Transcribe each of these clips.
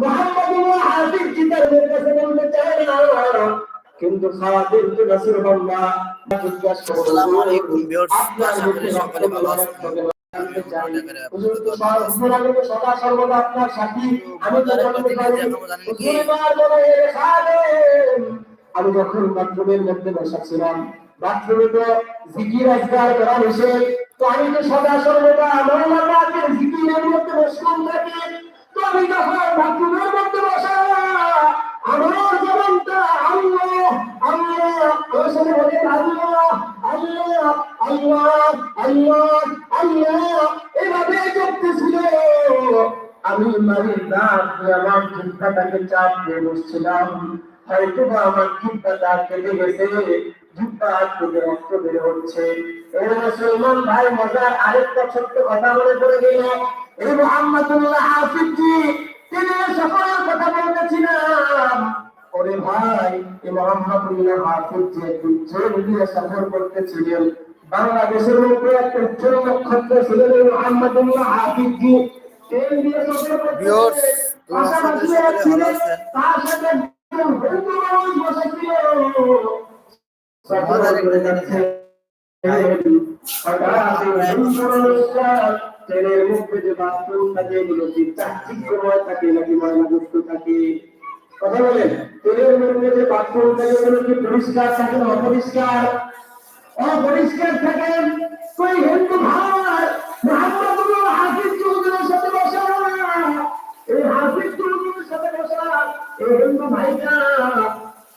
মোহাম্মদ হাফিজ কিতাবের কাছে বলতে চায় না কিন্তু খাওয়াদের আসসালামু আলাইকুম ভিউয়ার্স আশা করি সকলে ভালো আছেন? সদা সর্বদা আপনার সাথী। আমি আমি যখন বাথরুমের মধ্যে বসা ছিলাম বাথরুমে তো জিকির আজকার করা হয়েছে তো আমি তো সদা সর্বদা আমার জিকিরের মধ্যে বসলাম থাকি। আমি যখন বাথরুমের মধ্যে আমি দাঁত দিয়ে আমার জিব্বাটাকে চাপ দিয়ে বসছিলাম। হয়তো আমার জিব্বাটা কেটে গেছে। জিব্বা থেকে রক্ত বের হচ্ছে এই মুসলমান ভাই মজার আরেকটা ছোট্ট কথা পড়ে গেল এই মোহাম্মদুল্লাহ হাফিজি তিনি সকলের কথা বলতেছিলাম ওরে ভাই এই মোহাম্মদুল্লাহ হাফিজ যে জেল দিয়ে সফর করতেছিলেন বাংলাদেশের মধ্যে একটা নক্ষত্র ছিলেন এই মোহাম্মদুল্লাহ হাফিজ জেল দিয়ে সফর করতেছিলেন পাশাপাশি ছিলেন তার সাথে বসেছিল ট্রেনের মধ্যে যে বাথরুম থাকে এগুলো কি চাকচিক্যময় থাকে নাকি ময়লাযুক্ত অপরিষ্কার থাকে কই হিন্দু ভাই মোহাম্মদুল চৌধুরীর সাথে বসা এই হাফিজ চৌধুরীর সাথে বসা এই হিন্দু ভাইটা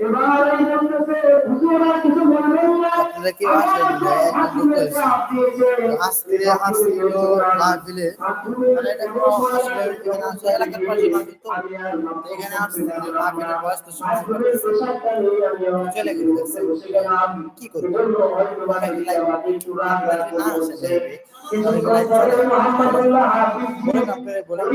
এবার এই বলতেছে হুজুর কিছু বলবেন না? কি আজকে আসছিল মাহফিলে। মানে এটা কোনো আসলে এখানে আসলে এলাকার পাশে মাহফিল তো? এখানে আসছিল মাহফিলের বয়স তো সমস্যা চলে গেল কি করব? মানে লাইভ না আসে যাবে আমি লাইভ হাফিজ বলেন আপনারা বলেন।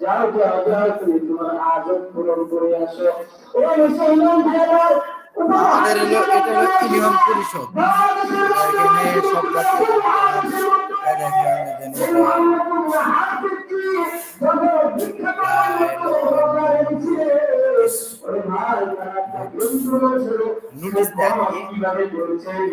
যাও যাও যাও তুমি তোমার আজব পূরণ করে আসো ও মুসলমান আমাদের হলো এটা হলো ইউনিয়ন পরিষদ। এখানে সব জাতি এই দেখেন, এই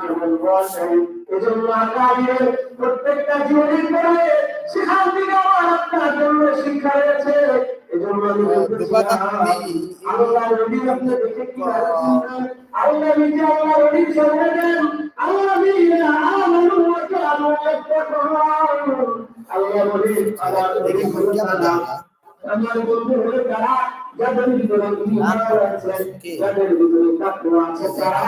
দেখেন, নোটিশ দেন প্রত্যেকটা জীবনী করে সেখান থেকে আমার আপনার জন্য শিক্ষা রয়েছে। এজন্য আমি বলতেছি আল্লাহ নবী আপনি দেখে কি আল্লাহ নিজে আল্লাহ নবীর সঙ্গে দেন। আল্লাহ নিজে আমানু ওয়া কানু আল্লাহ নবী আমার বন্ধু হলো তারা। যাদের ভিতরে ইমান আছে যাদের ভিতরে তারা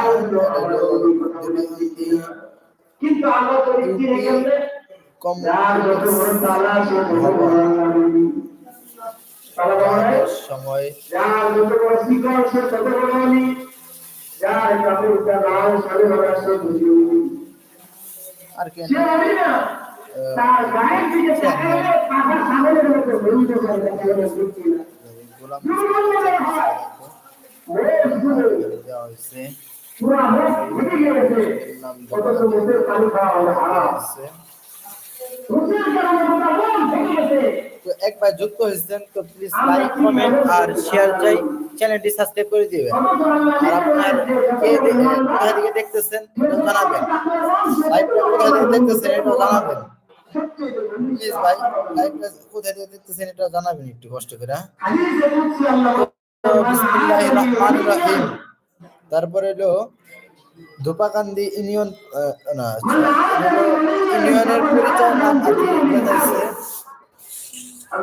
আর কি সে আমি না তার গায়ের দিকে তাকালে পাখার সামনের মতো বলতে পারে না গোলাম দেওয়া হয়েছে। তো একবার যুক্ত হয়েছেন তো প্লিজ লাইক কমেন্ট আর শেয়ার চাই চ্যানেলটি সাবস্ক্রাইব করে দিবেন। আর আপনার কে কোথা থেকে দেখতেছেন জানাবেন। লাইভটা কোথা থেকে দেখতেছেন এটা জানাবেন। প্লিজ ভাই লাইভটা কোথা থেকে দেখতেছেন এটা জানাবেন একটু কষ্ট করে হ্যাঁ? তারপরে হলো ধূপাকান্দি ইউনিয়ন না ইউনিয়নের পরিচয় নাম আর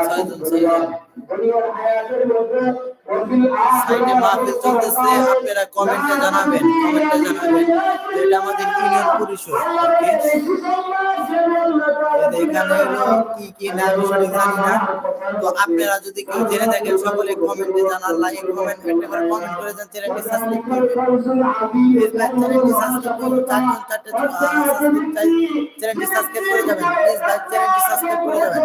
আছেন ছয়জন ছয়জন সাইডে মাহফিল চলতেছে, আপনারা কমেন্টে জানাবেন কমেন্টে জানাবেন। এটা আমাদের ইউনিয়ন পরিষদ এখানে কি কি না আমি জানি না। তো আপনারা যদি কেউ জেনে থাকেন, সকলে কমেন্টে জানান লাইক কমেন্ট একটা করে কমেন্ট করে দেন, চ্যানেলটি সাবস্ক্রাইব করবেন। চ্যানেলটি সাবস্ক্রাইব করুন চারজন, চারটে চ্যানেলটি সাবস্ক্রাইব করে যাবেন। প্লিজ চ্যানেলটি সাবস্ক্রাইব করে যাবেন।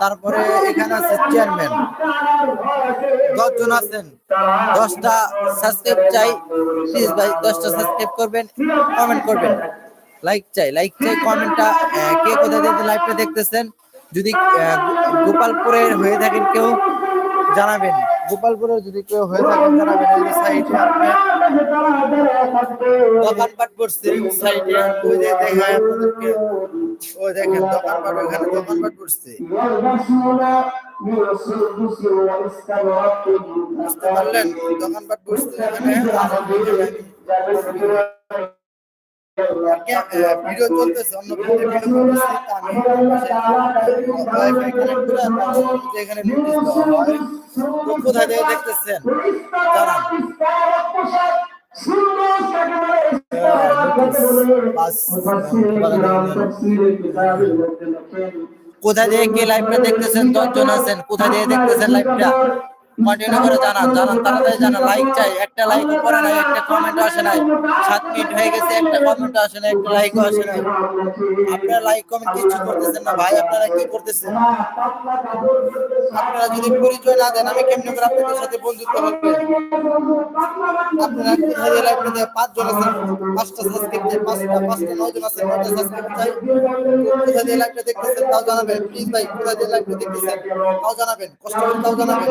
তারপরে এখানে আছে চেয়ারম্যান দশজন আছেন। দশটা সাবস্ক্রাইব চাই। প্লিজ ভাই, দশটা সাবস্ক্রাইব করবেন কমেন্ট করবেন। লাইক চাই লাইক চাই কমেন্টটা কে কোথা থেকে লাইভটা দেখতেছেন, যদি গোপালপুরের হয়ে থাকেন কেউ, জানাবেন। গোপালপুরের যদি কেউ হয়ে আপনার দোকানপাট করছে সাইডে ওই যে দেখায় আপনাদেরকে দোকানপাট ওখানে ভিডিও হয়। তো কোথায় দেখতেছেন? জানান। কোথা থেকে কে লাইভটা দেখতেছেন? দশজন আছেন। কোথা থেকে দেখতেছেন লাইভটা কন্টিনিউ করে জানান জানান, তাড়াতাড়ি জানান লাইক চাই, একটা লাইক করে নাই, একটা কমেন্ট আসে নাই, সাত মিনিট হয়ে গেছে, একটা কমেন্ট আসে নাই, একটা লাইক আসে নাই। আপনারা লাইক কমেন্ট কিছু করতেছেন না ভাই, আপনারা কি করতেছেন? আপনারা যদি পরিচয় না দেন, আমি কেমনে করে আপনাদের সাথে বন্ধুত্ব হবে আপনারা পাঁচজন আছেন পাঁচটা সাবস্ক্রাইব চাই, পাঁচটা পাঁচটা, নয়জন আছেন নয়টা সাবস্ক্রাইব চাই। কোথায় দিয়ে দেখতেছেন, তাও জানাবেন প্লিজ ভাই, কোথায় দিয়ে লাইভটা দেখতেছেন, তাও জানাবেন, কষ্ট করে তাও জানাবেন।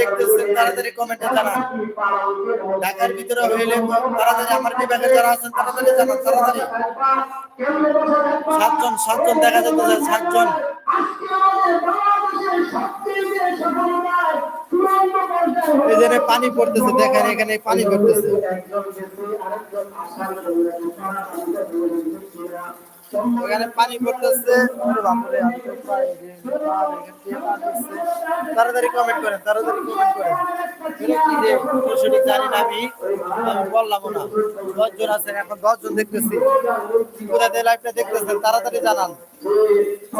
দেখতেছেন তাড়াতাড়ি কমেন্টে জানান। ঢাকার ভিতরে হইলে তাড়াতাড়ি আমার বিভাগে যারা আছেন তাড়াতাড়ি জানান তাড়াতাড়ি। সাতজন সাতজন দেখা যাচ্ছে সাতজন। পানি পড়তেছে দেখেন এখানে পানি পড়তেছে। পড়তেছে। এখান থেকে পানি আসছে। তাড়াতাড়ি কমেন্ট করেন, তাড়াতাড়ি কমেন্ট করেন। কি যে সঠিক জানি না আমি বললাম না। দশজন আছেন, এখন দশজন দেখতেছি। কোথা থেকে লাইভটা দেখতেছেন? তাড়াতাড়ি জানান।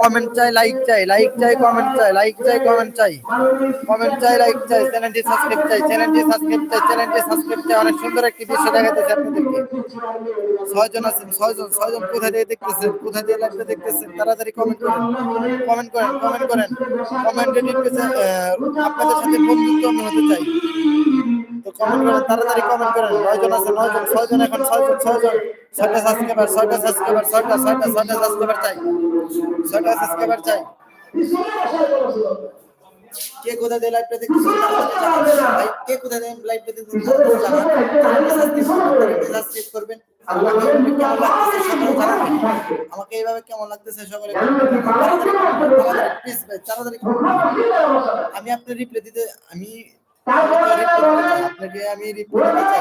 কমেন্ট চাই লাইক চাই লাইক চাই কমেন্ট চাই লাইক চাই কমেন্ট চাই। কমেন্ট চাই লাইক চাই চ্যানেলটি সাবস্ক্রাইব চাই চ্যানেলটি সাবস্ক্রাইব চাই চ্যানেলটি সাবস্ক্রাইব চাই। অনেক সুন্দর একটি দৃশ্য দেখাইতেছে আপনাদেরকে। ছয়জন আছেন, ছয়জন ছয়জন কোথা দিয়ে দেখতেছেন কোথা দিয়ে লাইভটা দেখতেছেন তাড়াতাড়ি কমেন্ট করেন। কমেন্ট করেন কমেন্ট করেন। কমেন্টে আপনাদের সাথে বন্ধুত্ব আমি হতে চাই। তো কমেন্ট করেন তাড়াতাড়ি কমেন্ট করেন। নয়জন আছে নয়জন ছয়জন এখন ছয়জন ছয়জন। ছয়টা সাবস্ক্রাইবার ছয়টা সাবস্ক্রাইবার ছয়টা ছয়টা ছয়টা সাবস্ক্রাইবার চাই। ছয়টা সাবস্ক্রাইবার চাই। কে কোথা দিয়ে লাইভটা দেখতেছেন কে কোথা দিয়ে লাইভটা দেখতেছেন করবেন, আমাকে এইভাবে কেমন লাগতেছে সকলে। আমি আপনার রিপ্লাই দিতে আমি আপনাকে আমি রিপ্লাই দিতে।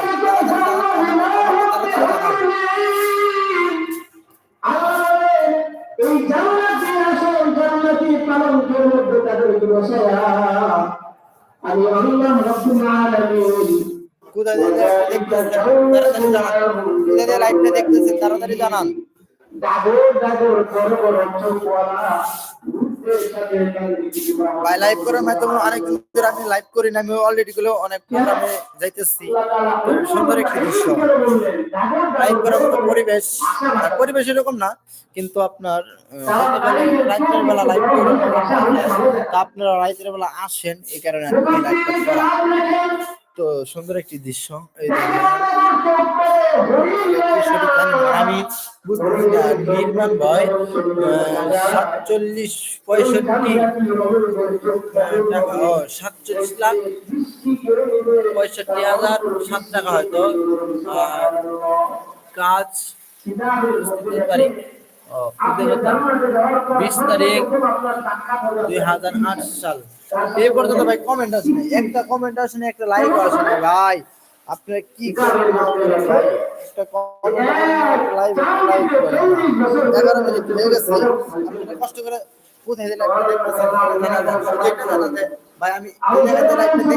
এই জান্নাতে আসল জান্নাতি তাদেরকে বসায়া আমি আল্লাহ রাব্বুল আলামিন তাড়াতাড়ি জানান। কোথায় ভাই, লাইভ করার মাধ্যমে অনেক দিন ধরে আমি লাইভ করি না আমি অলরেডি গুলো অনেক প্রোগ্রামে যাইতেছি। সুন্দর একটি দৃশ্য। লাইভ করার মতো পরিবেশ পরিবেশ এরকম না, কিন্তু আপনার রাতের বেলা লাইভ করার তা আপনারা রাতের বেলা আসেন, এই কারণে কি লাইভ করা। তো সুন্দর একটি দৃশ্য। আমি বুঝতেছি না নির্মাণ ভয় সাতচল্লিশ পঁয়ষট্টি টাকা সাতচল্লিশ লাখ পঁয়ষট্টি হাজার সাত টাকা হয়তো আর কাজ তারিখ। বিশ তারিখ দুই হাজার আট সাল। এই পর্যন্ত ভাই কমেন্ট আসে। একটা কমেন্ট আসে নাই, একটা লাইক আসে নাই ভাই আপনারা কি না একটা কমেন্ট একটা লাইক লাইক এগারো মিনিট হয়ে গেছে। আপনারা কষ্ট করে কোথায় যায় ভাই আমি দেখতেছি?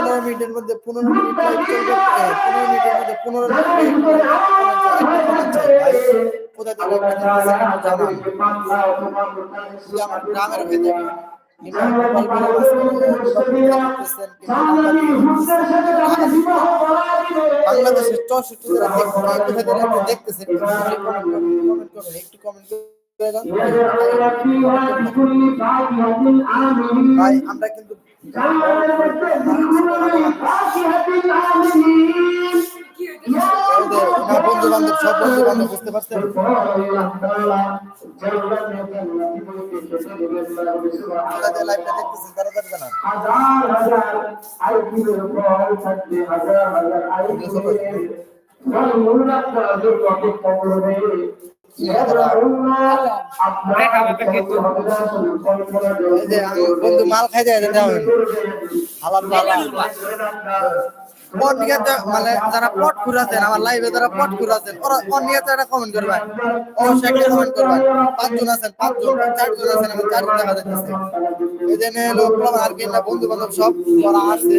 পনেরো মিনিটের মধ্যে পনেরো মিনিট লাইভ চলবে হ্যাঁ, পনেরো মিনিটের মধ্যে হয়ে একটু কমেন্ট ভাই আমরা কিন্তু বুঝতে পারছেন লাইভটা দেখতেছেন তাড়াতাড়ি জানান হাজার হাজার আইপিএল বল থাকবে হাজার হাজার আইপিএল বন্ধু মাল খাই যায় পট আমার পাঁচজন আছেন পাঁচজন চারজন আছেন আমি চারজন দেখা যাচ্ছে এই যে নে লোক আর কি না বন্ধু বান্ধব সব যারা আছে।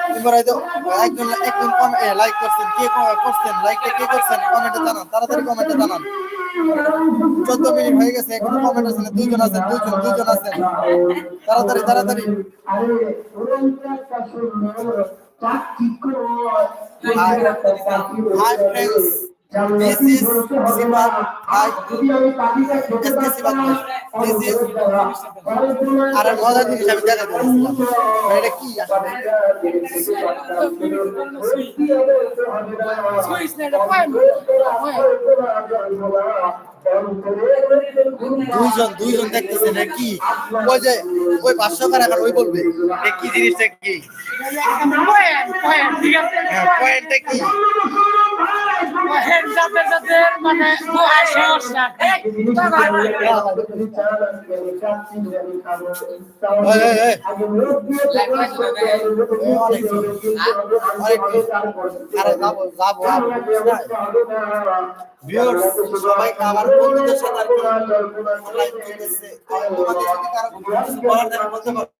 ইমবর হয়তো একজন একজন লাইক করছেন কে করছেন লাইকটা কে করছেন কমেন্টে জানান তাড়াতাড়ি কমেন্টে জানান। চোদ্দ মিনিট হয়ে গেছে এখন কমেন্ট আছে না দুইজন আছেন দুইজন দুইজন আছেন। তাড়াতাড়ি তাড়াতাড়ি। হাই hi আর মজার জিনিস আমি এটা কি আসলে? দুইজন দুইজন দেখতেছেন এ কি? ওই যে ওই পাঁচশো টাকা এখন ওই বলবে কি জিনিসটা কি? হ্যাঁ পয়েন্টটা কি? হেড যাদের যাদের মানে দোয়ার সমস্যা আরে যাব যাব আর ভিউয়ার্স সবাই আমার বন্ধুদের সাথে আর তোমাদের যদি কারও বলতে পারো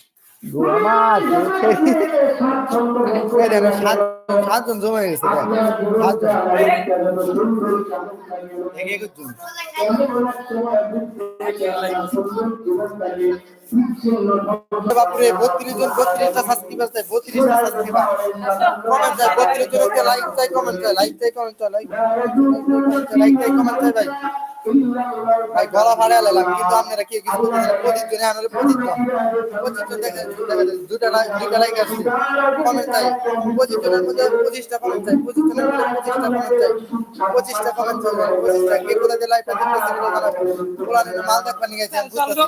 বাপরে বত্রিশ জন বত্রিশটা সাবস্ক্রাইবার চাই বত্রিশটা সাবস্ক্রাইবার কমেন্ট চাই বত্রিশ জনকে লাইক চাই কমেন্ট চাই লাইক চাই কমেন্ট চাই লাইক লাইক চাই কমেন্ট চাই ভাই ভাই গলা ফাড়ে আলাম কিন্তু আপনারা কি কিছু বলতেছেন না। পঁচিশ জনে আনারে পঁচিশ জন পঁচিশ জন দেখেন দুটা লাইক দুটা লাইক আসছে কমেন্ট চাই জনের মধ্যে পঁচিশটা কমেন্ট চাই জনের মধ্যে পঁচিশটা কমেন্ট চাই পঁচিশটা কমেন্ট চাই পঁচিশটা কে কোথা দিয়ে লাইভটা দেখতেছেন এগুলো জানাবেন ওরা মাল দেখবেন নিয়ে গেছেন বুঝতেছি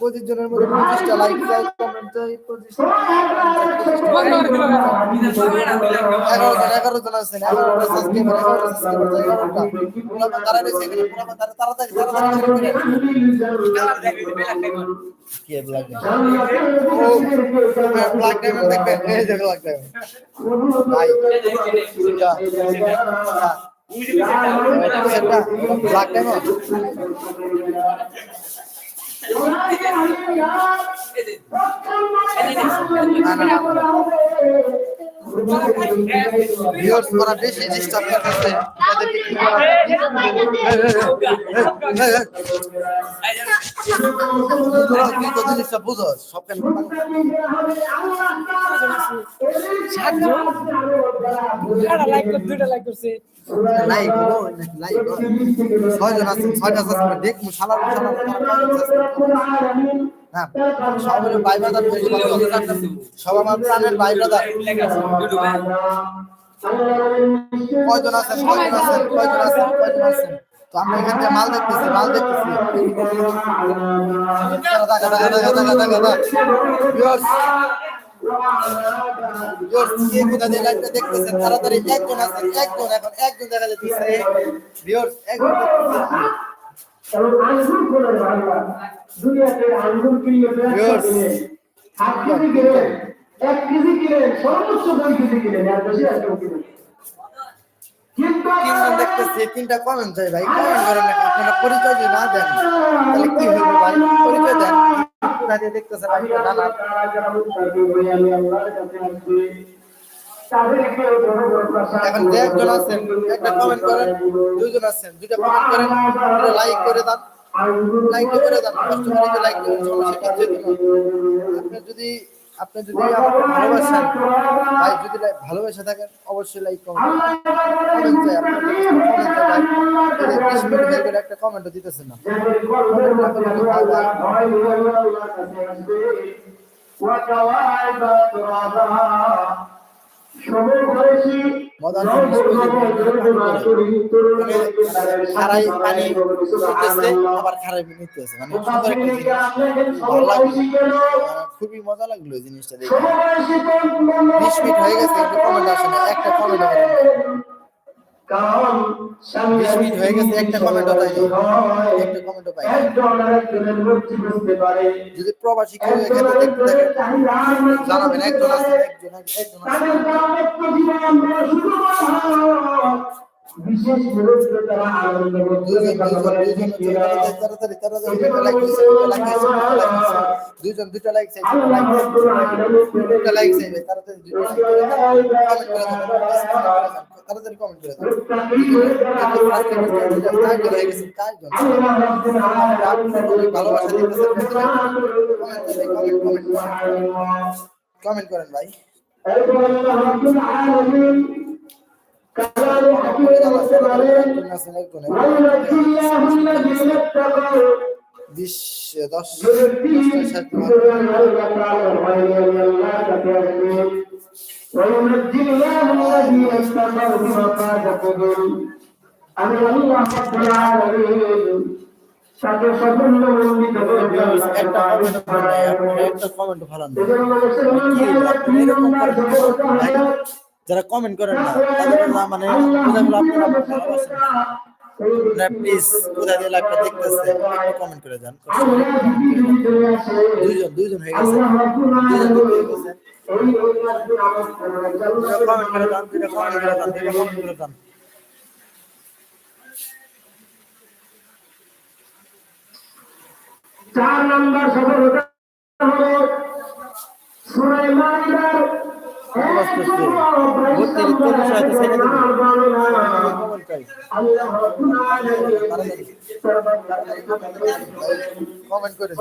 পঁচিশ জনের মধ্যে পঁচিশটা লাইক চাই কমেন্ট চাই পঁচিশটা এগারো জন আছেন, এগারোটা সাবস্ক্রাইবার এগারোটা সাবস্ক্রাইবার এগারোটা। পুরো তারা রয়েছে এখানে পুরো তারা তাড়াতাড়ি তাড়াতাড়ি কে ব্ল্যাক ও ব্ল্যাক ডায়মন্ড দেখবেন, এই যে black diamond diamond Hallelujah. Hallelujah. Hallelujah. Hallelujah. Viewers করা বেশি ডিস্টার্ব করতেছে তাদেরকে কি করা যায়? এই, এই, এই, এই, এই, এই। তোরা কি তো জিনিসটা বুঝো সব কেন লাইক করে দুইটা লাইক করছে লাইক ও লাইক ছয় জন আছে ছয়টা সাবস্ক্রাইবার দেখ শালা শালা না ভাই ব্রাদার কথা সব আমার প্রাণের ভাই ব্রাদার। কয়জন আছেন কয়জন আছেন কয়জন আছেন কয়জন আছেন তো আমরা এখান থেকে মাল দেখতেছি মাল দেখতেছি। দেখতেছেন? তাড়াতাড়ি একজন আছেন একজন এখন একজন দেখা যাচ্ছে। একজন কারণ আঙ্গুর করে ভাঙা দুনিয়াতে আঙ্গুর কিনলে. সাত কেজি কিনেন এক কেজি কিনেন সর্বোচ্চ দুই কেজি কিনেন আর বেশি আর কেউ কিনেন দেখতেছি? তিনটা কমেন্ট চাই ভাই কমেন্ট করেন না আপনারা পরিচয় যদি না দেন তাহলে কি হবে ভাই? পরিচয় দেন। দেখতেছেন আমি এখন যে একজন আছেন। একটা কমেন্ট করেন, দুইজন আছেন। দুইটা কমেন্ট করেন লাইক করে দেন। লাইক করে দেন কষ্ট করে লাইক সমস্যা কিছু আপনি যদি আপনি যদি ভালোবাসেন, ভাই, যদি ভালোবাসা থাকেন, অবশ্যই লাইক কমেন্ট একটা কমেন্টও দিতেছেন না। খারাই পানি আবার খারাই পানি নিতেছে মানে সুন্দর একটা জিনিস। লাগল। খুবই মজা লাগল জিনিসটা দেখে বিশ মিনিট হয়ে গেছে একটা কমেন্ট আসে না একটা কমেন্ট বিশ মিনিট হয়ে গেছে একটা কমেন্টও পাই একটা কমেন্টও পাই যদি প্রবাসী কেউ এখানে দেখতে জানাবেন একজন আছে একজন একজন আছে বিশেষ মুহূর্তে তারা আনন্দ দুইজন দুইজন দুইজন তাড়াতাড়ি তাড়াতাড়ি লাইক চাই দুইটা লাইক চাই ভাই তাড়াতাড়ি কমেন্ট করে কমেন্ট করেন ভাই বিশ দশ وينجي الله الذين اتقوا بمفازتهم আমি আল্লাহ রাব্বুল আলামিন তাকে সাফল্য মণ্ডিত করে একটা কমেন্ট ভালো নাই আপনি একটা কমেন্ট ভালো নাই এজন্য মুসলমান ভাইরা তিন নম্বর জগৎ ভাই, হলো যারা কমেন্ট করেন না তাদের না মানে বোঝা গেল আপনারা ভালোবাসেন না। আপনারা প্লিজ কোথা দিয়ে লাইভটা দেখতেছে একটু কমেন্ট করে যান দুইজন দুইজন হয়ে গেছে চার নম্বর সফলতা হলো সুলাইমানের কমেন্ট করে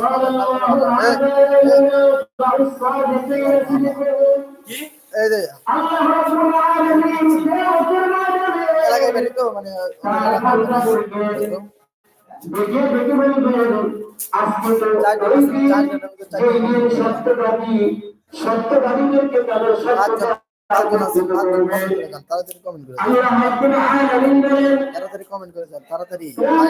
এই মানে সত্যবাদীদেরকে তাদের আচ্ছা তাড়াতাড়ি কমেন্ট করে যান তাড়াতাড়ি কমেন্ট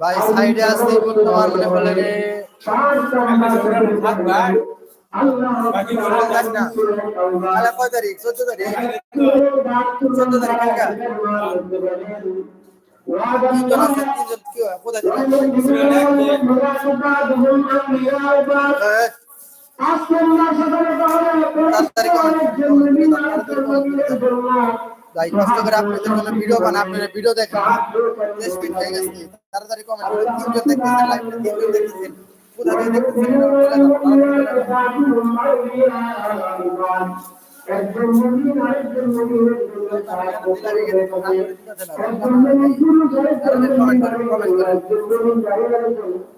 ভাই সাইডে আসতে বর্তমান মনে রে কয় তারিখ? চোদ্দ তারিখ। চোদ্দ তারিখ কোথায় ভাই কষ্ট করে আপনাদের জন্য ভিডিও বানা আপনারা ভিডিও দেখেন। দেশ বিট হয়ে গেছে। তাড়াতাড়ি কমেন্ট করে তিনজন দেখতেছেন লাইভে তিনজন দেখতেছেন কোথা থেকে দেখতেছেন এটা বলে দাও, তাড়াতাড়ি বলে দাও। কমেন্ট করে যান তাড়াতাড়ি কমেন্ট করে যান তাড়াতাড়ি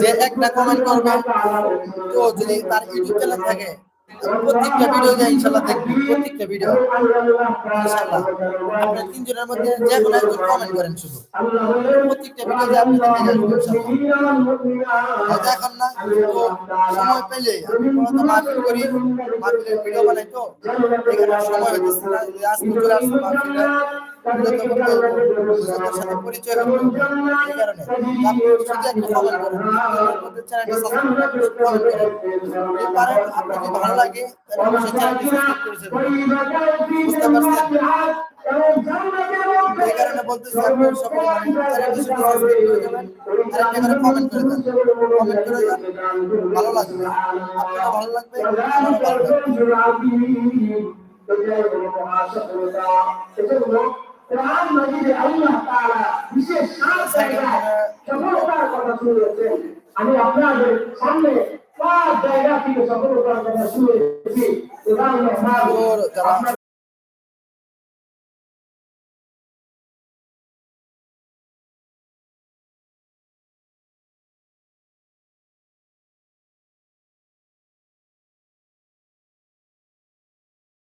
যে একটা কমেন্ট করবে তো যদি তার ইউটিউব চ্যানেল থাকে প্রত্যেকটা ভিডিও যায় ইনশাল্লাহ দেখবি, প্রত্যেকটা ভিডিও ইনশাল্লাহ। আপনার তিনজনের মধ্যে যে কোনো একজন কমেন্ট করেন শুধু। প্রত্যেকটা ভিডিও যে আপনি দেখে যাবেন ইনশাল্লাহ। এখন না, তো সময় পেলে আমি তো মাহফিল করি, মাহফিলের ভিডিও বানাই তো। এখানে সময় হইতেছে না, আজকে চলে আসছে মাহফিলে। তো হবে লোকের সাথে পরিচয় হবে এই কারণে আপনি কমেন্ট করেন চ্যানেলটা সাবস্ক্রাইব করে কমেন্ট করেন আপনাকে ভালো লাগে তাহলে চ্যানেলটি সাবস্ক্রাইব করে এই কারণে বলতেছি আপনি সকলে চ্যানেলটি সাবস্ক্রাইব করে দেবেন আর একটা করে কমেন্ট করে দেন কমেন্ট করে দেন ভালো লাগবে আপনার ভালো লাগবে ভালো লাগবে কোরআন মাজিদে আল্লাহ তাআলা বিশেষ সাত জায়গায় সফলতার কথা শুনিয়েছেন আমি আপনাদের সামনে পাঁচ জায়গা থেকে সফলতার কথা শুনিয়েছি কোরআন মহান ওর যারা আপনাদের